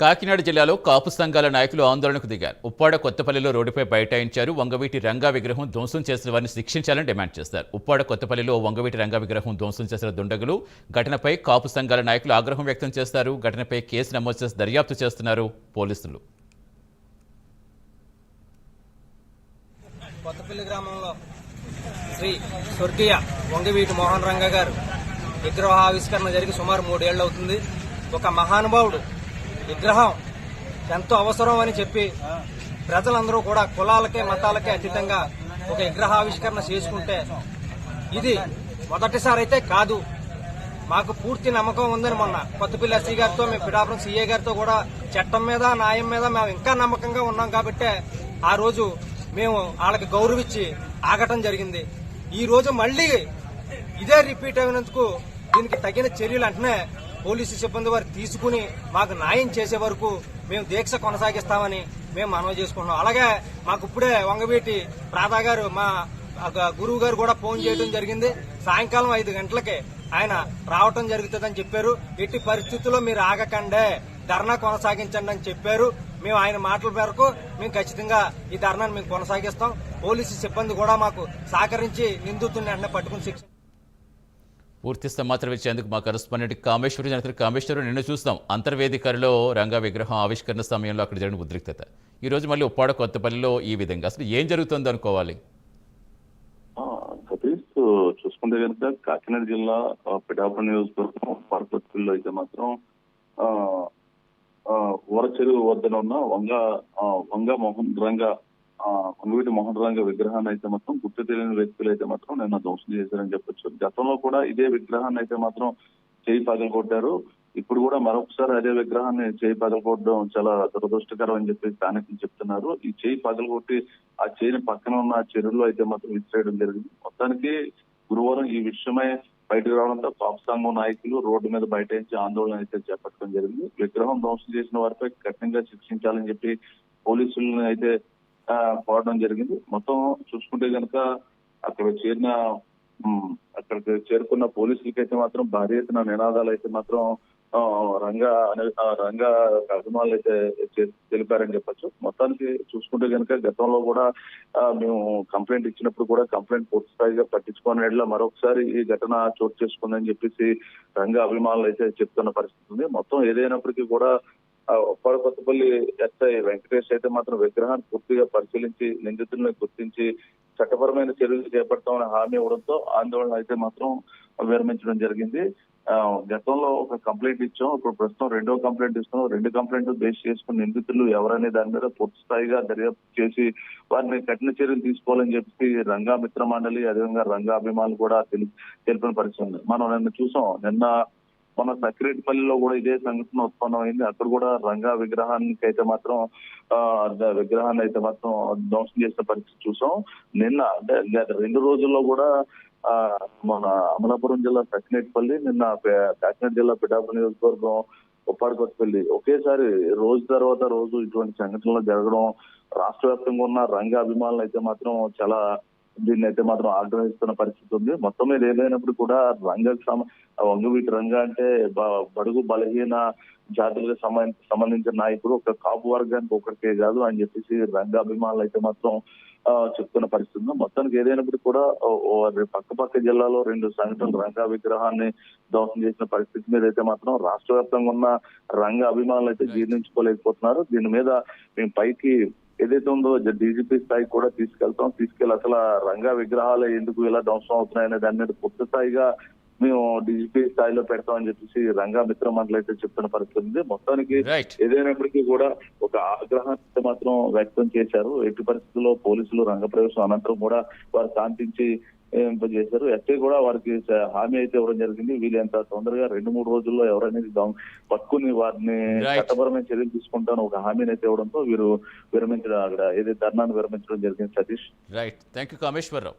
కాకినాడ జిల్లాలో కాపు సంఘాల నాయకులు ఆందోళనకు దిగారు. ఉప్పాడ కొత్తపల్లిలో రోడ్డుపై బైఠాయించారు. వంగవీటి రంగా విగ్రహం ధ్వంసం చేసిన వారిని శిక్షించాలని డిమాండ్ చేశారు ఉప్పాడ కొత్తపల్లిలో వంగవీటి రంగా విగ్రహం ధ్వంసం చేసిన దుండగులు ఘటనపై కాపు సంఘాల నాయకులు ఆగ్రహం వ్యక్తం చేస్తారు. ఘటనపై కేసు నమోదు చేసి దర్యాప్తు చేస్తున్నారు పోలీసులు. కొత్తపల్లి గ్రామంలో శ్రీ స్వర్గీయ వంగవీటి మోహన్ రంగ గారు విగ్రహ ఆవిష్కరణ జరిగి సుమారు మూడేళ్ళు అవుతుంది ఒక మహానుభావుడు విగ్రహం ఎంతో అవసరం అని చెప్పి ప్రజలందరూ కూడా కులాలకే మతాలకే అతీతంగా ఒక విగ్రహ ఆవిష్కరణ చేసుకుంటే ఇది మొదటిసారి అయితే కాదు. మాకు పూర్తి నమ్మకం ఉందని మొన్న కొత్తపల్లి ఎస్సీ గారితో మేము పిఠాపురం సీఏ గారితో కూడా చట్టం మీద న్యాయం మీద మేము ఇంకా నమ్మకంగా ఉన్నాం కాబట్టే ఆ రోజు మేము వాళ్ళకి గౌరవించి ఆగటం జరిగింది. ఈ రోజు మళ్ళీ ఇదే రిపీట్ అయినందుకు దీనికి తగిన చర్యలు వెంటనే పోలీసు సిబ్బంది వారు తీసుకుని మాకు న్యాయం చేసే వరకు మేము దీక్ష కొనసాగిస్తామని మేము మనవి చేసుకుంటున్నాం. అలాగే మాకు ఇప్పుడే వంగవీటి ప్రాదా గారు మా ఒక గురువు గారు కూడా ఫోన్ చేయడం జరిగింది. సాయంకాలం ఐదు గంటలకి ఆయన రావటం జరుగుతుందని చెప్పారు. ఎట్టి పరిస్థితుల్లో మీరు ఆగకండే ధర్నా కొనసాగించండి అని చెప్పారు. మేము ఆయన మాటల మేరకు మేము ఖచ్చితంగా ఈ ధర్నాను మేము కొనసాగిస్తాం. పోలీసు సిబ్బంది కూడా మాకు సహకరించి నిందితుడిని వెంటనే పట్టుకుని శిక్ష పూర్తిస్తే మాత్రమే ఇచ్చేందుకు మా కరస్పాండెంట్ కామేశ్వరి జనత కామేశ్వరం నిన్న చూస్తాం అంతర్వేదికలో రంగా విగ్రహం ఆవిష్కరణ సమయంలో అక్కడ జరిగిన ఉద్రిక్తత. ఈ రోజు మళ్ళీ ఉప్పాడ కొత్తపల్లిలో ఈ విధంగా. అసలు ఏం జరుగుతుంది అనుకోవాలి? సతీష్ చూసుకుంటే కనుక కాకినాడ జిల్లా పిఠాపురం నియోజకవర్గం పరపతిలో అయితే మాత్రం ఆ, ఊరచెరువు వద్దన ఉన్న వంగ వంగ మోహన్ రంగ ఆ, వంగవీటి మోహన్ రంగ విగ్రహాన్ని అయితే మాత్రం గుర్తు తెలియని వ్యక్తులు అయితే మాత్రం నిన్న ధ్వంసం చేశారని చెప్పొచ్చు. గతంలో కూడా ఇదే విగ్రహాన్ని అయితే మాత్రం చేయి పగలగొట్టారు. ఇప్పుడు కూడా మరొకసారి అదే విగ్రహాన్ని చేయి పగలగొట్టడం చాలా దురదృష్టకరం అని చెప్పి స్థానికులు చెప్తున్నారు. ఈ చేయి పగలగొట్టి ఆ చేయిని పక్కన ఉన్న చెరువులో అయితే మాత్రం విసిరేయడం జరిగింది. మొత్తానికి గురువారం ఈ విషయమై బయటకు రావడంతో కాపు సంఘం నాయకులు రోడ్డు మీద బైఠాయించి ఆందోళన అయితే చేపట్టడం జరిగింది. విగ్రహం ధ్వంసం చేసిన వారిపై కఠినంగా శిక్షించాలని చెప్పి పోలీసులను అయితే పోవడం జరిగింది. మొత్తం చూసుకుంటే కనుక అక్కడ చేరిన అక్కడికి చేరుకున్న పోలీసులకి అయితే మాత్రం భారీ ఎత్తున నినాదాలు అయితే మాత్రం ఆ, రంగ అనే- రంగా అభిమానులు అయితే తెలిపారని చెప్పొచ్చు. మొత్తానికి చూసుకుంటే కనుక గతంలో కూడా మేము కంప్లైంట్ ఇచ్చినప్పుడు కూడా కంప్లైంట్ పూర్తి స్థాయిగా పట్టించుకోని ఎడల మరొకసారి ఈ ఘటన చోటు చేసుకుందని చెప్పేసి రంగ అభిమానులు అయితే చెప్తున్న పరిస్థితి ఉంది. మొత్తం ఏదైనప్పటికీ కూడా కొత్తపల్లి ఎస్ఐ వెంకటేష్ అయితే మాత్రం విగ్రహాన్ని పూర్తిగా పరిశీలించి నిందితులను గుర్తించి చట్టపరమైన చర్యలు చేపడతామని హామీ ఇవ్వడంతో ఆందోళన అయితే మాత్రం విరమించడం జరిగింది. గతంలో ఒక కంప్లైంట్ ఇచ్చాం. ఇప్పుడు ప్రస్తుతం రెండో కంప్లైంట్ ఇస్తున్నాం. రెండు కంప్లైంట్ బేస్ చేసుకుని నిందితులు ఎవరనే దాని మీద పూర్తి స్థాయిగా దర్యాప్తు చేసి వారిని కఠిన చర్యలు తీసుకోవాలని చెప్పి రంగా మిత్ర మండలి అదేవిధంగా రంగా అభిమానులు కూడా తెలిపిన పరిస్థితి ఉంది మనం నిన్న చూసాం. నిన్న మన సక్రేటిపల్లిలో కూడా ఇదే సంఘటన ఉత్పన్నమైంది. అక్కడ కూడా రంగా విగ్రహానికి అయితే మాత్రం ఆ విగ్రహాన్ని అయితే మాత్రం ధ్వంసం చేసిన పరిస్థితి చూసాం. నిన్న అంటే రెండు రోజుల్లో కూడా ఆ మన అమలాపురం జిల్లా సక్నేటిపల్లి నిన్న కాకినాడ జిల్లా పిఠాపురం నియోజకవర్గం ఉప్పాడకొత్తపల్లి. ఒకేసారి రోజు తర్వాత రోజు ఇటువంటి సంఘటనలు జరగడం రాష్ట్ర వ్యాప్తంగా ఉన్న రంగ అభిమానులు అయితే మాత్రం చాలా దీన్ని అయితే మాత్రం ఆగ్రహిస్తున్న పరిస్థితి ఉంది. మొత్తం మీద ఏదైనప్పుడు కూడా రంగ సమ వంగవీటి రంగ అంటే బడుగు బలహీన జాతులకు సంబంధ- సంబంధించిన నాయకుడు ఒక కాపు వర్గానికి ఒకరికే కాదు అని చెప్పేసి రంగ అభిమానులు అయితే మాత్రం చెప్తున్న పరిస్థితి ఉంది. మొత్తానికి ఏదైనప్పుడు కూడా పక్క పక్క జిల్లాలో రెండు సంఘటనలు రంగా విగ్రహాన్ని ధ్వంసం చేసిన పరిస్థితి మీద అయితే మాత్రం రాష్ట్ర వ్యాప్తంగా ఉన్న రంగ అభిమానులు అయితే జీర్ణించుకోలేకపోతున్నారు. దీని మీద మేము పైకి ఏదైతే ఉందో డీజీపీ స్థాయికి కూడా తీసుకెళ్తాం. తీసుకెళ్ళి అసలు రంగా విగ్రహాలు ఎందుకు ఇలా ధ్వంసం అవుతున్నాయనే దాని మీద పూర్తి స్థాయిగా మేము డీజీపీ స్థాయిలో పెడతామని చెప్పేసి రంగా మిత్ర మండలి అయితే చెప్తున్న పరిస్థితి ఉంది. మొత్తానికి ఏదైనప్పటికీ కూడా ఒక ఆగ్రహాన్ని మాత్రం వ్యక్తం చేశారు. ఎట్టి పరిస్థితుల్లో పోలీసులు రంగప్రవేశం అనంతరం కూడా వారు శాంతించి చేశారు. ఎస్ఐ కూడా వారికి హామీ అయితే ఇవ్వడం జరిగింది. వీళ్ళు ఎంత తొందరగా రెండు మూడు రోజుల్లో ఎవరనేది పట్టుకుని వారిని. చట్టపరమైన చర్యలు తీసుకుంటాను ఒక హామీని అయితే ఇవ్వడంతో వీరు విరమించడం అక్కడ ఏదైతే ధర్నాన్ని విరమించడం జరిగింది Satish. Right thank you Kameswararao.